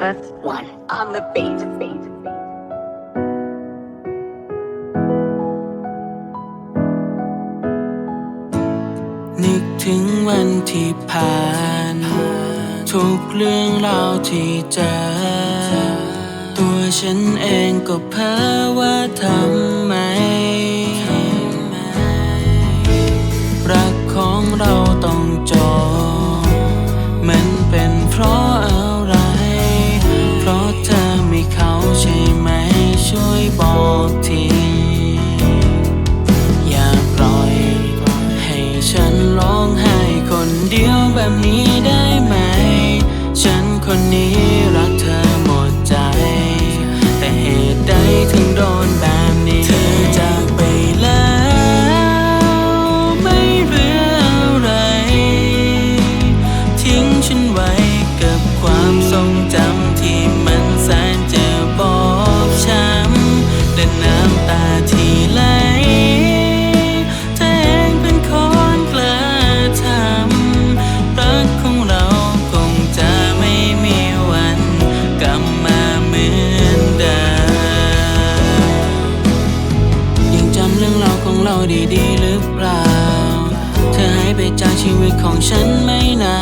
That's one on the beat. beat, beat. นึกถึงวันที่ผ่าน ทุกเรื่องราวที่เจอ ตัวฉันเองก็เพ้อว่าทำไม รักของเราต้องจบมันเป็นเพราะ แบบนี้ได้ไหม ฉันคนนี้ เราดีๆหรือเปล่า เธอหายไปจากชีวิตของฉันไม่นา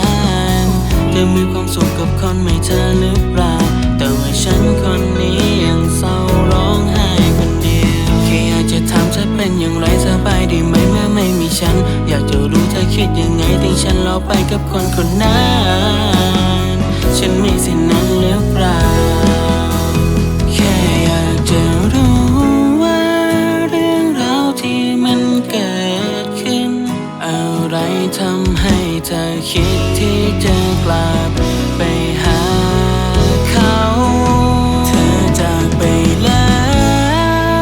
น เธอมีความสุขกับคนไม่เธอหรือเปล่า แต่ว่าฉันคนนี้ยังเศร้าร้องไห้คนเดียวแค่อยากจะถามเธอเป็นอย่างไรสบายดีไหมเมื่อไม่มีฉัน อยากจะรู้เธอคิดยังไงทิ้งฉันเราไปกับคนคนนั้น ฉันมีสิ่งนั้นหรือเปล่า เธอคิดที่จะกลับไปหาเขา เธอจากไปแล้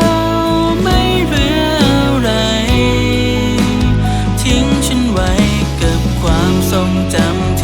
วไม่เหลืออะไร ทิ้งฉันไว้กับความทรงจำ